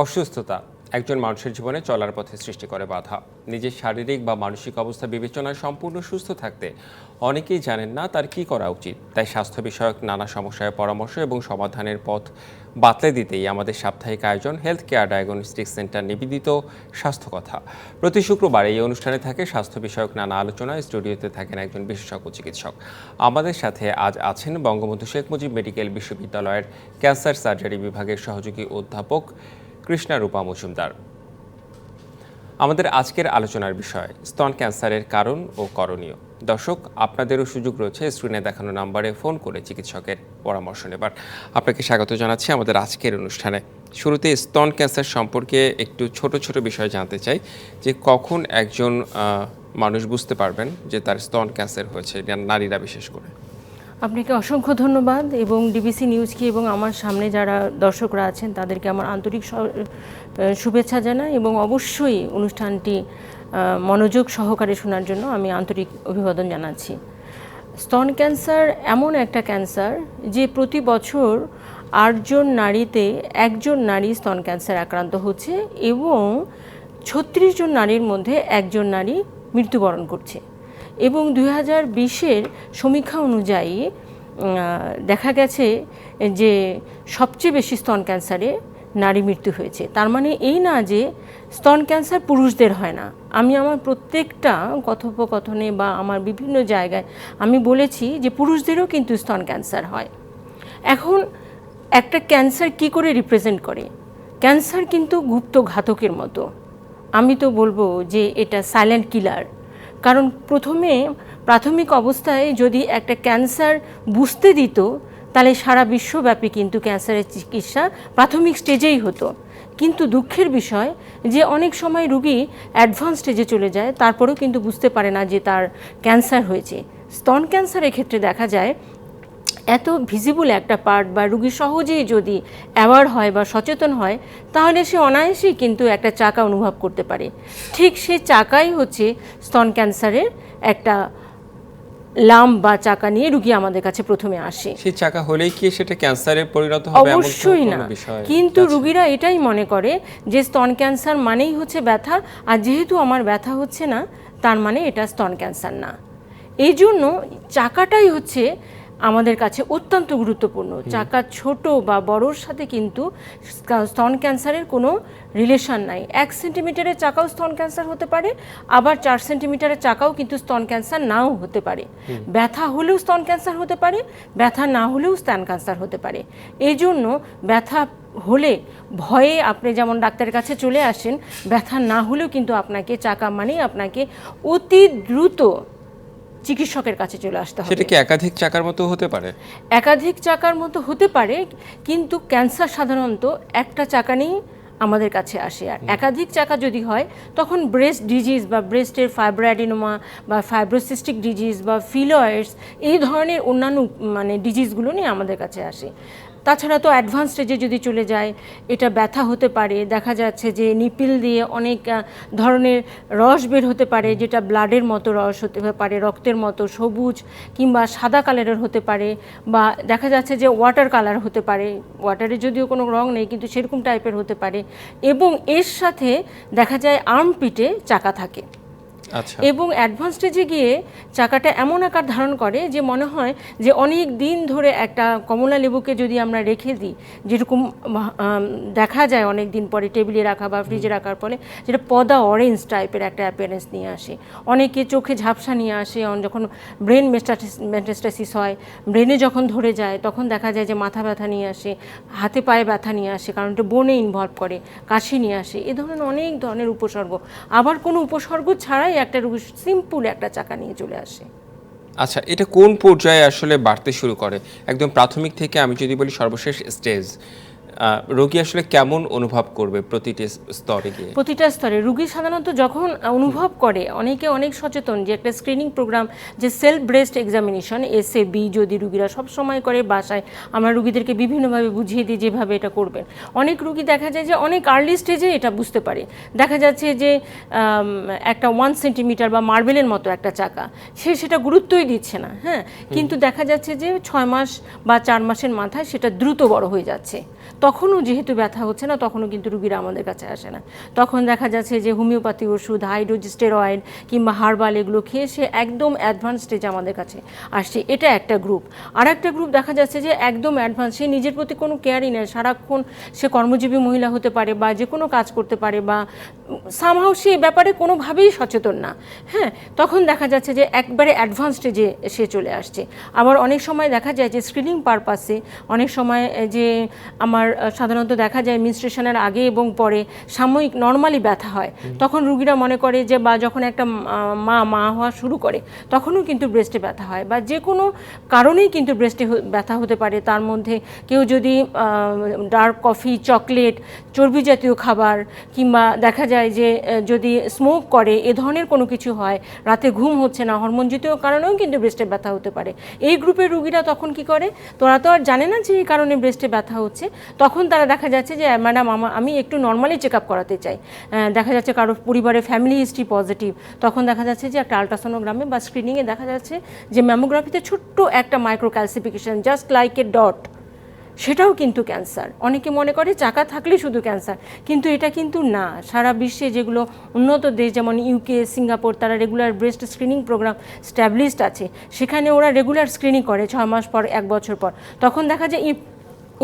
অসুস্থতা একজন মানুষের জীবনে চলার পথে সৃষ্টি করে বাধা। নিজের শারীরিক বা মানসিক অবস্থা বিবেচনায় সম্পূর্ণ সুস্থ থাকতে অনেকেই জানেন না তার কি করা উচিত। তাই স্বাস্থ্য বিষয়ক নানা সমস্যায় পরামর্শ এবং সমাধানের পথ বাতলে দিতেই আমাদের সাপ্তাহিক আয়োজন হেলথ কেয়ার ডায়াগনস্টিক সেন্টার নিবেদিত স্বাস্থ্য কথা। প্রতি শুক্রবার এই অনুষ্ঠানে থাকে স্বাস্থ্য বিষয়ক নানা আলোচনা। স্টুডিওতে থাকেন একজন বিশেষজ্ঞ চিকিৎসক। আমাদের সাথে আজ আছেন বঙ্গবন্ধু শেখ মুজিব মেডিকেল বিশ্ববিদ্যালয়ের ক্যান্সার সার্জারি বিভাগের সহযোগী অধ্যাপক কৃষ্ণারূপা মজুমদার। আমাদের আজকের আলোচনার বিষয়, স্তন ক্যান্সারের কারণ ও করণীয়। দর্শক, আপনাদেরও সুযোগ রয়েছে স্ক্রিনে দেখানো নাম্বারে ফোন করে চিকিৎসকের পরামর্শ নেবার। আপনাকে স্বাগত জানাচ্ছি আমাদের আজকের অনুষ্ঠানে। শুরুতে স্তন ক্যান্সার সম্পর্কে একটু ছোট ছোট বিষয় জানতে চাই, যে কখন একজন মানুষ বুঝতে পারবেন যে তার স্তন ক্যান্সার হয়েছে, নারীরা বিশেষ করে। আপনাকে অসংখ্য ধন্যবাদ এবং ডিবিসি নিউজকে এবং আমার সামনে যারা দর্শকরা আছেন, তাদেরকে আমার আন্তরিক শুভেচ্ছা জানাই এবং অবশ্যই অনুষ্ঠানটি মনোযোগ সহকারে শোনার জন্য আমি আন্তরিক অভিবাদন জানাচ্ছি। স্তন ক্যান্সার এমন একটা ক্যান্সার যে প্রতি বছর আটজন নারীতে একজন নারী স্তন ক্যান্সার আক্রান্ত হচ্ছে এবং ছত্রিশ জন নারীর মধ্যে একজন নারী মৃত্যুবরণ করছে। এবং দুই হাজার বিশের সমীক্ষা অনুযায়ী দেখা গেছে যে সবচেয়ে বেশি স্তন ক্যান্সারে নারী মৃত্যু হয়েছে। তার মানে এই না যে স্তন ক্যান্সার পুরুষদের হয় না। আমি আমার প্রত্যেকটা কথোপকথনে বা আমার বিভিন্ন জায়গায় আমি বলেছি যে পুরুষদেরও কিন্তু স্তন ক্যান্সার হয়। এখন একটা ক্যান্সার কি করে রিপ্রেজেন্ট করে? ক্যান্সার কিন্তু গুপ্ত ঘাতকের মতো। আমি তো বলব যে এটা সাইলেন্ট কিলার কারণ প্রথমে প্রাথমিক অবস্থায় যদি একটা ক্যান্সার বুঝতে দিত, তাহলে সারা বিশ্বব্যাপী কিন্তু ক্যান্সারের চিকিৎসা প্রাথমিক স্টেজেই হতো। কিন্তু দুঃখের বিষয় যে অনেক সময় রুগী অ্যাডভান্স স্টেজে চলে যায়, তারপরেও কিন্তু বুঝতে পারে না যে তার ক্যান্সার হয়েছে। স্তন ক্যান্সারের ক্ষেত্রে দেখা যায় এত ভিজিবল একটা পার্ট বা রুগী সহজেই যদি অ্যাওয়ার হয় বা সচেতন হয় তাহলে সে অনায়াসেই কিন্তু একটা চাকা অনুভব করতে পারে। ঠিক সেই চাকাই হচ্ছে স্তন ক্যান্সারের একটা লাম বা চাকা নিয়ে রুগী আমাদের কাছে প্রথমে আসে। সেই চাকা হলেই কি সেটা ক্যান্সারে পরিণত হবে অবশ্যই না। কিন্তু রুগীরা এটাই মনে করে যে স্তন ক্যান্সার মানেই হচ্ছে ব্যথা আর যেহেতু আমার ব্যথা হচ্ছে না তার মানে এটা স্তন ক্যান্সার না। এই জন্য চাকাটাই হচ্ছে আমাদের কাছে অত্যন্ত গুরুত্বপূর্ণ। চাকা ছোট বা বড়োর সাথে কিন্তু স্তন ক্যান্সারের কোনো রিলেশন নাই। এক সেন্টিমিটারের চাকাও স্তন ক্যান্সার হতে পারে আবার চার সেন্টিমিটারের চাকাও কিন্তু স্তন ক্যান্সার নাও হতে পারে। ব্যথা হলেও স্তন ক্যান্সার হতে পারে ব্যথা না হলেও স্তন ক্যান্সার হতে পারে। এই জন্য ব্যথা হলে ভয়ে আপনি যেমন ডাক্তারের কাছে চলে আসেন ব্যথা না হলেও কিন্তু আপনাকে চাকা মানেই আপনাকে অতি দ্রুত চিকিৎসকের কাছে চলে আসতে হবে। সেটা কি একাধিক চাকার মতো হতে পারে? একাধিক চাকার মতো হতে পারে কিন্তু ক্যান্সার সাধারণত একটা চাকা নিয়েই আমাদের কাছে আসে। আর একাধিক চাকা যদি হয় তখন ব্রেস্ট ডিজিজ বা ব্রেস্টের ফাইব্রাডিনোমা বা ফাইব্রোসিস্টিক ডিজিজ বা ফিলয়েডস এই ধরনের অন্যান্য মানে ডিজিজগুলো নিয়ে আমাদের কাছে আসে। তাছাড়া তো অ্যাডভান্স স্টেজে যদি চলে যায়, এটা ব্যথা হতে পারে, দেখা যাচ্ছে যে নিপিল দিয়ে অনেক ধরনের রস বের হতে পারে, যেটা ব্লাডের মতো রস হতে পারে, রক্তের মতো সবুজ কিংবা সাদা কালারের হতে পারে, বা দেখা যাচ্ছে যে ওয়াটার কালার হতে পারে ওয়াটারে যদিও কোনো রং নেই, কিন্তু সেরকম টাইপের হতে পারে, এবং এর সাথে দেখা যায় আর্মপিটে চাকা থাকে। এবং অ্যাডভান্স স্টেজে গিয়ে চাকাটা এমন আকার ধারণ করে যে মনে হয় যে অনেক দিন ধরে একটা কমলা লেবুকে যদি আমরা রেখে দিই যেরকম দেখা যায় অনেক দিন পরে টেবিলে রাখা বা ফ্রিজে রাখার ফলে যেটা পদা অরেঞ্জ টাইপের একটা অ্যাপিয়ারেন্স নিয়ে আসে। অনেকে চোখে ঝাপসা নিয়ে আসে অন- যখন ব্রেন মেটাস্টাসিস হয় ব্রেনে যখন ধরে যায় তখন দেখা যায় যে মাথা ব্যথা নিয়ে আসে হাতে পায়ে ব্যথা নিয়ে আসে কারণ এটা বোনে ইনভলভ করে কাশি নিয়ে আসে এ ধরনের অনেক ধরনের উপসর্গ। আবার কোনো উপসর্গ ছাড়াই একটা রুগী সিম্পল একটা চাকা নিয়ে চলে আসে। আচ্ছা এটা কোন পর্যায়ে আসলে বাড়তে শুরু করে? একদম প্রাথমিক থেকে আমি যদি বলি সর্বশেষ স্টেজ রোগী আসলে কেমন অনুভব করবে প্রতিটি স্তরে গিয়ে? প্রতিটা স্তরে। রুগী সাধারণত যখন অনুভব করে অনেকে অনেক সচেতন যে একটা স্ক্রিনিং প্রোগ্রাম যে self breast examination S B যদি রুগীরা সব সময় করে বাসায় আমরা রুগীদেরকে বিভিন্নভাবে বুঝিয়ে দিই যেভাবে এটা করবেন। অনেক রুগী দেখা যায় যে অনেক আর্লি স্টেজে এটা বুঝতে পারে। দেখা যাচ্ছে যে একটা ওয়ান সেন্টিমিটার বা মার্বেলের মতো একটা চাকা সে সেটা গুরুত্বই দিচ্ছে না হ্যাঁ? কিন্তু দেখা যাচ্ছে যে ছয় মাস বা চার মাসের মাথায় সেটা দ্রুত বড় হয়ে যাচ্ছে। তখনও যেহেতু ব্যথা হচ্ছে না, তখনও কিন্তু রুগীরা আমাদের কাছে আসে না। তখন দেখা যাচ্ছে যে হোমিওপ্যাথি ওষুধ হাইড্রোজিস্টেরয়েড কিংবা হার্বাল এগুলো খেয়ে সে একদম অ্যাডভান্স স্টেজে আমাদের কাছে আসছে। এটা একটা গ্রুপ আর একটা গ্রুপ দেখা যাচ্ছে যে একদম অ্যাডভান্স সে নিজের প্রতি কোনো কেয়ারই নেয় সারাক্ষণ সে কর্মজীবী মহিলা হতে পারে বা যে কোনো কাজ করতে পারে বা সামহাও সে ব্যাপারে কোনোভাবেই সচেতন না। হ্যাঁ তখন দেখা যাচ্ছে যে একবারে অ্যাডভান্স স্টেজে সে চলে আসছে। আবার অনেক সময় দেখা যায় যে স্ক্রিনিং পারপাসে অনেক সময় যে আমার সাধারণত দেখা যায় মিনস্ট্রেশনের আগে এবং পরে সাময়িক নর্মালি ব্যথা হয়। তখন রুগীরা মনে করে যে বা যখন একটা মা মা হওয়া শুরু করে তখনও কিন্তু ব্রেস্টে ব্যথা হয় বা যে কোনো কারণেই কিন্তু ব্রেস্টে ব্যথা হতে পারে। তার মধ্যে কেউ যদি ডার্ক কফি চকলেট চর্বি জাতীয় খাবার কিংবা দেখা যায় যে যদি স্মোক করে, এ ধরনের কোনো কিছু হয়, রাতে ঘুম হচ্ছে না হরমোনজিত কারণেও কিন্তু ব্রেস্টে ব্যথা হতে পারে। এই গ্রুপের রুগীরা তখন কি করে? তোরা তো আর জানে না যে এই কারণে ব্রেস্টে ব্যথা হচ্ছে। তখন তারা দেখা যাচ্ছে যে, ম্যাডাম, আমা, আমি একটু নর্মালি চেক আপ করাতে চাই। দেখা যাচ্ছে কারও পরিবারে ফ্যামিলি হিস্ট্রি পজিটিভ তখন দেখা যাচ্ছে যে, একটা আলট্রাসোনোগ্রামে বা স্ক্রিনিংয়ে দেখা যাচ্ছে যে ম্যামোগ্রাফিতে ছোট্ট একটা micro calcification just like a dot সেটাও কিন্তু ক্যান্সার। অনেকে মনে করে চাকা থাকলে শুধু ক্যান্সার কিন্তু এটা কিন্তু না। সারা বিশ্বে যেগুলো উন্নত দেশ যেমন ইউকে সিঙ্গাপুর তারা regular breast screening program established আছে। সেখানে ওরা রেগুলার স্ক্রিনিং করে ছয় মাস পর এক বছর পর। তখন দেখা যায়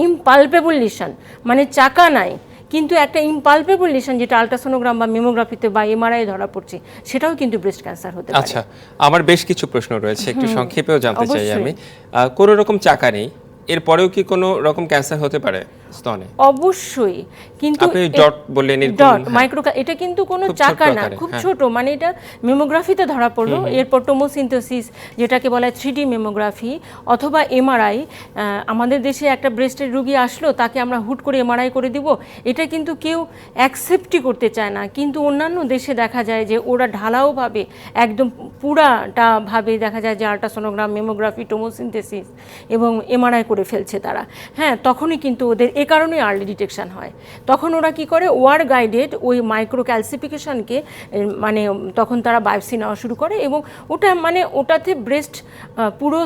ইমপালপেবল লিশন মানে চাকা নাই কিন্তু একটা ইমপালপেবল লিশন যেটা আলট্রাসোনোগ্রাম বা মেমোগ্রাফিতে বা এমআরআই ধরা পড়ছে সেটাও কিন্তু ব্রেস্ট ক্যান্সার হতে পারে। আচ্ছা আমার বেশ কিছু প্রশ্ন রয়েছে একটু সংক্ষেপেও জানতে চাই আমি। কোনো রকম চাকা নেই এরপরেও কি কোনো রকম ক্যান্সার হতে পারে? স্তনে। অবশ্যই কিন্তু আপনি ডট বললেন ডট হ্যাঁ। মাইক্রো এটা কিন্তু কোনো চাকা না খুব হ্যাঁ। ছোট মানে এটা মেমোগ্রাফিতে ধরা পড়ল। এরপর টোমোসিনথেসিস যেটাকে বলা হয় থ্রিডি মেমোগ্রাফি অথবা এমআরআই আমাদের দেশে একটা ব্রেস্টের রুগী আসলো তাকে আমরা হুট করে এমআরআই করে দিব। এটা কিন্তু কেউ অ্যাকসেপ্টই করতে চায় না। কিন্তু অন্যান্য দেশে দেখা যায় যে ওরা ঢালাওভাবে একদম পুরাটা ভাবে দেখা যায় যে আল্ট্রাসোনোগ্রাম মেমোগ্রাফি টোমোসিনথেসিস এবং এমআরআই করে ফেলছে তারা। হ্যাঁ তখনই কিন্তু ওদের এ কারণেই আর্লি ডিটেকশন হয়। তখন ওরা কি করে? ওয়ার গাইডেড ওই মাইক্রো ক্যালসিফিকেশনকে মানে তখন তারা বায়োপসি নেওয়া শুরু করে এবং ওটা মানে ওটাতে ব্রেস্ট পুরো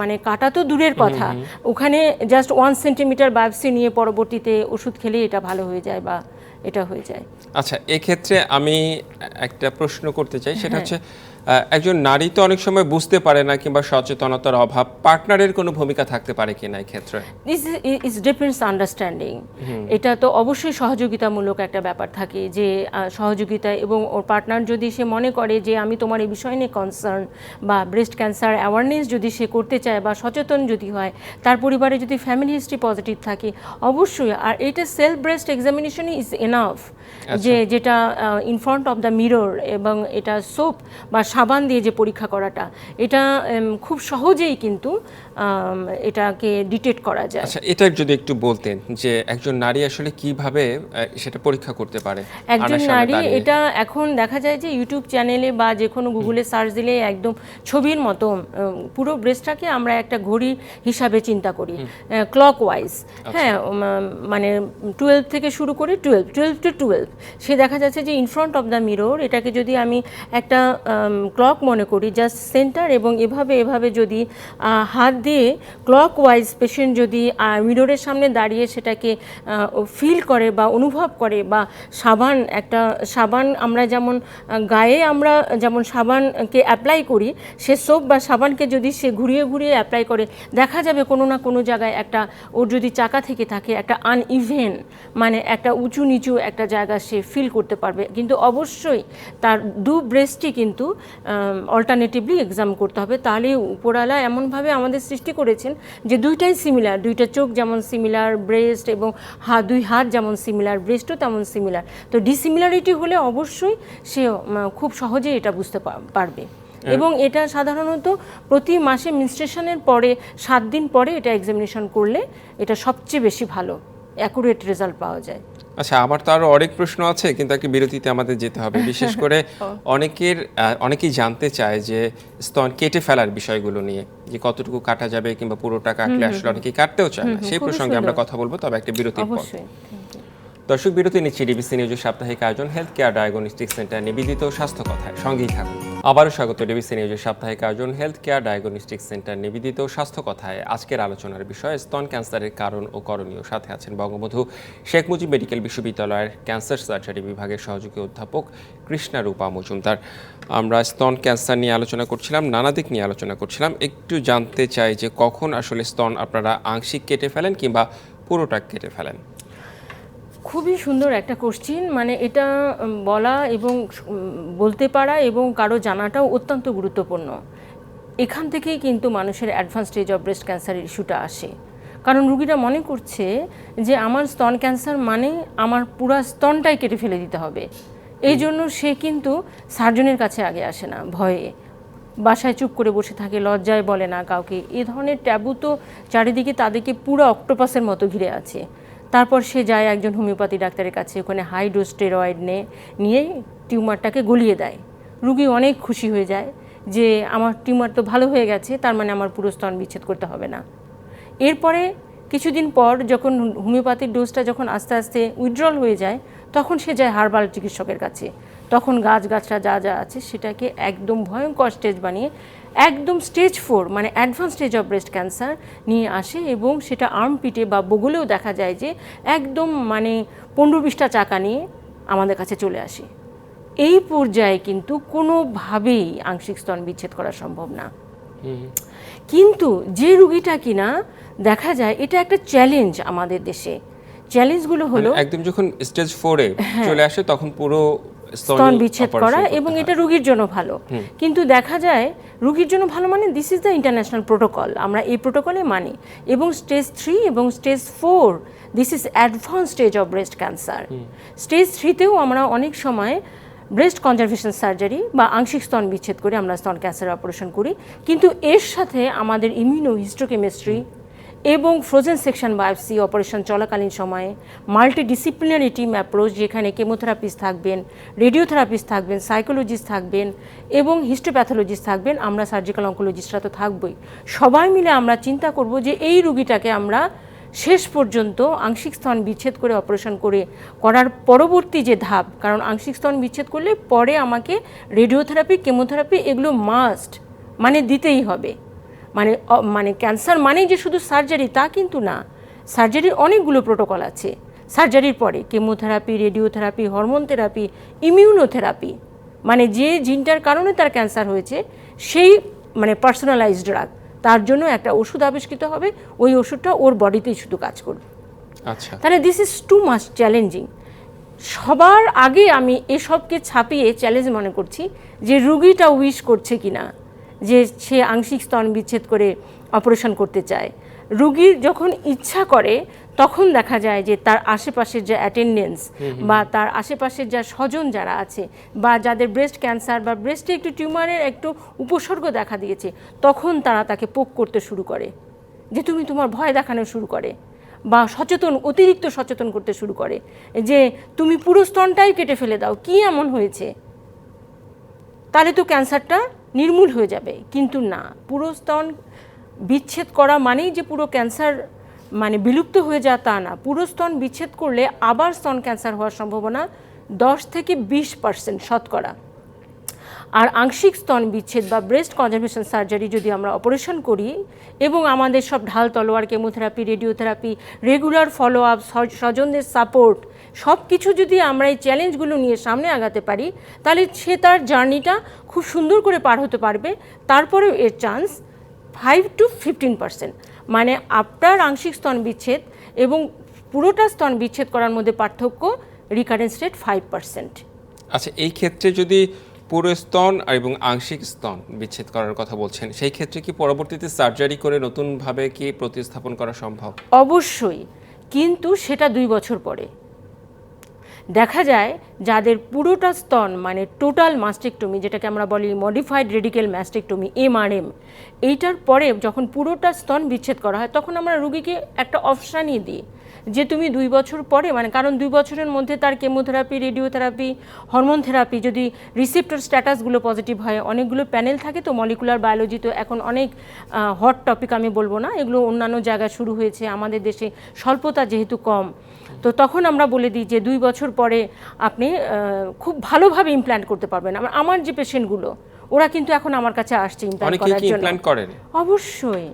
মানে কাটা তো দূরের কথা। ওখানে জাস্ট ওয়ান সেন্টিমিটার বায়োপসি নিয়ে পরবর্তীতে ওষুধ খেলে এটা ভালো হয়ে যায় বা এটা হয়ে যায়। আচ্ছা এক্ষেত্রে আমি একটা প্রশ্ন করতে চাই। সেটা হ্যাঁ। হচ্ছে একজন নারী তো অনেক সময় বুঝতে পারে না কিংবা সচেতনতার অভাব। পার্টনারের কোনো ভূমিকা থাকতে পারে কিনা এই ক্ষেত্রে? দিস ইজ ডিফারেন্স আন্ডারস্ট্যান্ডিং এটা তো অবশ্যই সহযোগিতামূলক একটা ব্যাপার থাকে যে সহযোগিতা এবং ওর পার্টনার যদি সে মনে করে যে আমি তোমার এই বিষয় নিয়ে কনসার্ন বা ব্রেস্ট ক্যান্সার অ্যাওয়ারনেস যদি সে করতে চায় বা সচেতন যদি হয় তার পরিবারে যদি ফ্যামিলি হিস্ট্রি পজিটিভ থাকে অবশ্যই। আর এটা self breast examination is enough যে যেটা in front of the mirror এবং এটা সোপ বা সাবান দিয়ে যে পরীক্ষা করাটা এটা খুব সহজেই কিন্তু এটাকে ডিটেক্ট করা যায়। আচ্ছা এটা যদি একটু বলতেন যে একজন নারী আসলে কীভাবে সেটা পরীক্ষা করতে পারে একজন নারী এটা এখন দেখা যায় যে ইউটিউব চ্যানেলে বা যে কোনো গুগলে সার্চ দিলে একদম ছবির মতো পুরো ব্রেস্টটাকে আমরা একটা ঘড়ি হিসাবে চিন্তা করি ক্লক ওয়াইজ হ্যাঁ মানে টুয়েলভ থেকে শুরু করে টুয়েলভ টুয়েলভ টু টুয়েলভ সে দেখা যাচ্ছে যে in front of the mirror এটাকে যদি আমি একটা ক্লক মনে করি জাস্ট সেন্টার এবং এভাবে এভাবে যদি হাত দিয়ে ক্লক ওয়াইজ পেশেন্ট যদি মিররের সামনে দাঁড়িয়ে সেটাকে ফিল করে বা অনুভব করে বা সাবান একটা, সাবান আমরা যেমন গায়ে আমরা যেমন সাবানকে অ্যাপ্লাই করি, সে সোপ বা সাবানকে যদি সে ঘুরিয়ে ঘুরিয়ে অ্যাপ্লাই করে, দেখা যাবে কোনো না কোনো জায়গায় একটা, ওর যদি চাকা থেকে থাকে, একটা আনইভেন মানে একটা উঁচু নিচু একটা জায়গা সে ফিল করতে পারবে। কিন্তু অবশ্যই তার দু ব্রেস্টই কিন্তু অল্টারনেটিভলি এক্সাম করতে হবে। তাহলে উপরালা এমনভাবে আমাদের সৃষ্টি করেছেন যে দুইটাই সিমিলার দুইটা চোখ যেমন সিমিলার ব্রেস্ট এবং হাত দুই হাত যেমন সিমিলার ব্রেস্টও তেমন সিমিলার তো ডিসিমিলারিটি হলে অবশ্যই সে খুব সহজেই এটা বুঝতে পারবে। এবং এটা সাধারণত প্রতি মাসে মিনস্ট্রেশনের পরে সাত দিন পরে এটা এক্সামিনেশন করলে এটা সবচেয়ে বেশি ভালো অ্যাকুরেট রেজাল্ট পাওয়া যায়। আচ্ছা আমার তো আরও অনেক প্রশ্ন আছে কিন্তু একটা বিরতিতে আমাদের যেতে হবে। বিশেষ করে অনেকের অনেকেই জানতে চায় যে স্তন কেটে ফেলার বিষয়গুলো নিয়ে যে কতটুকু কাটা যাবে কিংবা পুরোটা কাটলে আসলে অনেকেই কাটতেও চায় না। সেই প্রসঙ্গে আমরা কথা বলব তবে একটা বিরতির পর। দর্শক বিরতি নিচ্ছি ডিবিসি নিউজের সাপ্তাহিক আয়োজন হেলথ কেয়ার ডায়াগনস্টিক সেন্টার নিবেদিত স্বাস্থ্য কথায়। সঙ্গেই থাকুন। আবারও স্বাগত ডিবিসি নিউজের সাপ্তাহিক আয়োজন হেলথ কেয়ার ডায়াগনস্টিক সেন্টার নিবেদিত স্বাস্থ্য কথায়। আজকের আলোচনার বিষয়, স্তন ক্যান্সারের কারণ ও করণীয়। সাথে আছেন বঙ্গবন্ধু শেখ মুজিব মেডিকেল বিশ্ববিদ্যালয়ের ক্যান্সার সার্জারি বিভাগের সহযোগী অধ্যাপক কৃষ্ণা রূপা মজুমদার। আমরা স্তন ক্যান্সার নিয়ে আলোচনা করছিলাম, নানা দিক নিয়ে আলোচনা করছিলাম। একটু জানতে চাই যে কখন আসলে স্তন আপনারা আংশিক কেটে ফেলেন কিংবা পুরোটা কেটে ফেলেন? খুবই সুন্দর একটা কোশ্চিন মানে এটা বলা এবং বলতে পারা এবং কারও জানাটাও অত্যন্ত গুরুত্বপূর্ণ। এখান থেকেই কিন্তু মানুষের advance stage of breast cancer ইস্যুটা আসে। কারণ রুগীরা মনে করছে যে আমার স্তন ক্যান্সার মানে আমার পুরা স্তনটাই কেটে ফেলে দিতে হবে। এই জন্য সে কিন্তু সার্জনের কাছে আগে আসে না ভয়ে। বাসায় চুপ করে বসে থাকে লজ্জায় বলে না কাউকে। এ ধরনের ট্যাবু তো চারিদিকে তাদেরকে পুরো অক্টোপাসের মতো ঘিরে আছে। তারপর সে যায় একজন হোমিওপ্যাথি ডাক্তারের কাছে, ওখানে হাই ডোজ স্টেরয়েড নিয়ে নিয়ে টিউমারটাকে গলিয়ে দেয়। রুগী অনেক খুশি হয়ে যায় যে, আমার টিউমার তো ভালো হয়ে গেছে, তার মানে আমার পুরো স্তন বিচ্ছেদ করতে হবে না। এরপরে কিছুদিন পর যখন হোমিওপ্যাথির ডোজটা যখন আস্তে আস্তে উইথড্রল হয়ে যায়, তখন সে যায় হার্বাল চিকিৎসকের কাছে। তখন গাছ গাছরা যা যা আছে, সেটাকে একদম ভয়ঙ্কর স্টেজ বানিয়ে একদম স্টেজ ফোর মানে advance stage of breast cancer নিয়ে আসে এবং সেটা আর্ম পিটে বা বগলেও দেখা যায় যে একদম মানে পনেরো বিশটা চাকা নিয়ে আমাদের কাছে চলে আসে। এই পর্যায়ে কিন্তু কোনোভাবেই আংশিক স্তন বিচ্ছেদ করা সম্ভব না। কিন্তু যে রুগীটা কিনা দেখা যায় এটা একটা চ্যালেঞ্জ আমাদের দেশে। চ্যালেঞ্জগুলো হলো মানে একদম যখন স্টেজ ফোরে চলে আসে তখন পুরো স্তন বিচ্ছেদ করা এবং এটা রুগীর জন্য ভালো। কিন্তু দেখা যায় রুগীর জন্য ভালো মানে this is the international protocol আমরা এই প্রোটোকলে মানি। এবং স্টেজ থ্রি এবং stage four this is advance stage of breast cancer stage থ্রিতেও আমরা অনেক সময় ব্রেস্ট কনজারভেশন সার্জারি বা আংশিক স্তন বিচ্ছেদ করে আমরা স্তন ক্যান্সার অপারেশন করি। কিন্তু এর সাথে আমাদের ইমিউনো হিস্টোকেমিস্ট্রি এবং ফ্রোজেন সেকশন বায়োপসি অপারেশন চলাকালীন সময়ে মাল্টিডিসিপ্লিনারি টিম অ্যাপ্রোচ যেখানে কেমোথেরাপিস্ট থাকবেন রেডিওথেরাপিস্ট থাকবেন সাইকোলজিস্ট থাকবেন এবং হিস্টোপ্যাথোলজিস্ট থাকবেন, আমরা সার্জিক্যাল অঙ্কোলজিস্টরা তো থাকবই। সবাই মিলে আমরা চিন্তা করব যে এই রুগীটাকে আমরা শেষ পর্যন্ত আংশিক স্তন বিচ্ছেদ করে অপারেশন করে করার পরবর্তী যে ধাপ, কারণ আংশিক স্তন বিচ্ছেদ করলে পরে আমাকে রেডিওথেরাপি কেমোথেরাপি এগুলো মাস্ট মানে দিতেই হবে। মানে মানে ক্যান্সার মানেই যে শুধু সার্জারি তা কিন্তু না। সার্জারির অনেকগুলো প্রোটোকল আছে। সার্জারির পরে chemotherapy radiotherapy hormone therapy immunotherapy. মানে যে জিনটার কারণে তার ক্যান্সার হয়েছে সেই মানে পার্সোনালাইজড ড্রাগ তার জন্য একটা ওষুধ আবিষ্কৃত হবে। ওই ওষুধটা ওর বডিতেই শুধু কাজ করবে। আচ্ছা। তাহলে this is too much challenging সবার আগে আমি এসবকে ছাপিয়ে চ্যালেঞ্জ মনে করছি যে রুগীটা উইশ করছে কিনা। যে সে আংশিক স্তন বিচ্ছেদ করে অপারেশন করতে চায়। রুগীর যখন ইচ্ছা করে তখন দেখা যায় যে তার আশেপাশের যে অ্যাটেন্ডেন্স বা তার আশেপাশের যা স্বজন যারা আছে বা যাদের ব্রেস্ট ক্যান্সার বা ব্রেস্টে একটু টিউমারের একটু উপসর্গ দেখা দিয়েছে তখন তারা তাকে পোক করতে শুরু করে। যে তুমি তোমার ভয় দেখানো শুরু করে বা সচেতন অতিরিক্ত সচেতন করতে শুরু করে। যে তুমি পুরো স্তনটাই কেটে ফেলে দাও কি এমন হয়েছে? তাহলে তো ক্যান্সারটা নির্মূল হয়ে যাবে। কিন্তু না, পুরো স্তন বিচ্ছেদ করা মানেই যে পুরো ক্যান্সার মানে বিলুপ্ত হয়ে যাওয়া তা না। পুরো স্তন বিচ্ছেদ করলে আবার স্তন ক্যান্সার হওয়ার সম্ভাবনা দশ থেকে বিশ পার্সেন্ট শতকরা। আর আংশিক স্তন বিচ্ছেদ বা ব্রেস্ট কনজারভেশন সার্জারি যদি আমরা অপারেশন করি এবং আমাদের সব ঢাল, তলোয়ার chemotherapy radiotherapy regular follow up স্বজনদের সাপোর্ট সব কিছু যদি আমরা এই চ্যালেঞ্জগুলো নিয়ে সামনে আগাতে পারি তাহলে সে তার জার্নিটা খুব সুন্দর করে পার হতে পারবে। তারপরেও এর chance five to fifteen percent মানে আপনার আংশিক স্তন বিচ্ছেদ এবং পুরোটা স্তন বিচ্ছেদ করার মধ্যে পার্থক্য রিকারেন্স রেট ফাইভ পার্সেন্ট আচ্ছা এই ক্ষেত্রে যদি পুরো স্তন এবং আংশিক স্তন বিচ্ছেদ করার কথা বলছেন সেই ক্ষেত্রে কি পরবর্তীতে সার্জারি করে নতুনভাবে কি প্রতিস্থাপন করা সম্ভব? অবশ্যই। কিন্তু সেটা দুই বছর পরে। দেখা যায় যাদের পুরোটা স্তন মানে টোটাল মাস্টেকটমি যেটাকে আমরা বলি মডিফাইড রেডিকেল ম্যাস্টেকটমি এমআরএম এইটার পরে যখন পুরোটা স্তন বিচ্ছেদ করা হয়, তখন আমরা রুগীকে একটা অপশানই দিই যে তুমি দুই বছর পরে মানে কারণ দুই বছরের মধ্যে তার কেমোথেরাপি রেডিওথেরাপি হরমোন থেরাপি যদি রিসেপ্টর স্ট্যাটাসগুলো পজিটিভ হয়, অনেকগুলো প্যানেল থাকে তো মলিকুলার বায়োলজি তো এখন অনেক হট টপিক আমি বলব না, এগুলো অন্যান্য জায়গায় শুরু হয়েছে, আমাদের দেশে স্বল্পতা যেহেতু কম। তো তখন আমরা বলে দিই যে দুই বছর পরে আপনি খুব ভালোভাবে ইমপ্ল্যান্ট করতে পারবেন। আমার আমার যে পেশেন্টগুলো ওরা কিন্তু এখন আমার কাছে আসছে ইমপ্ল্যান্ট করার জন্য। অবশ্যই।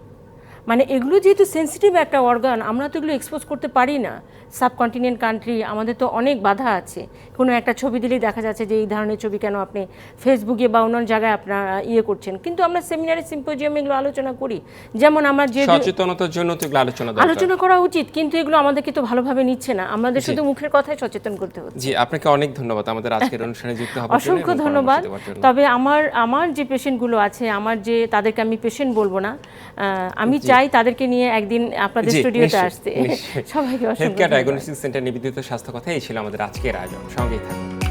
মানে এগুলো যেহেতু সেন্সিটিভ একটা অর্গান আমরা তো এগুলো এক্সপোজ করতে পারি না। সাবকন্টিনেন্ট কান্ট্রি আমাদের তো অনেক বাধা আছে। কোনো একটা ছবি দিলেই দেখা যাচ্ছে যে এই ধরনের ছবি কেন আপনি ফেসবুকে বা অন্য জায়গায় আপনার ইয়ে করছেন। কিন্তু আমরা সেমিনারে সিম্পোজিয়াম এগুলো আলোচনা করি। যেমন আমার যে সচেতনতার জন্য তো এগুলো আলোচনা আলোচনা করা উচিত কিন্তু এগুলো আমাদেরকে তো ভালোভাবে নিচ্ছে না। আমাদের শুধু মুখের কথাই সচেতন করতে হচ্ছে। জি আপনাকে অনেক ধন্যবাদ আমাদের আজকের অনুষ্ঠানে যুক্ত হওয়ার জন্য অসংখ্য ধন্যবাদ। তবে আমার আমার যে পেশেন্টগুলো আছে আমার যে তাদেরকে আমি পেশেন্ট বলব না। আহ, আমি চাই তাদেরকে নিয়ে একদিন আপনাদের স্টুডিওতে আসতে। সবাইকে অসংখ্য। ডায়াগনোস্টিক সেন্টার নিবেদিত স্বাস্থ্য কথা এই ছিল আমাদের আজকের আয়োজন। সঙ্গেই থাকুন।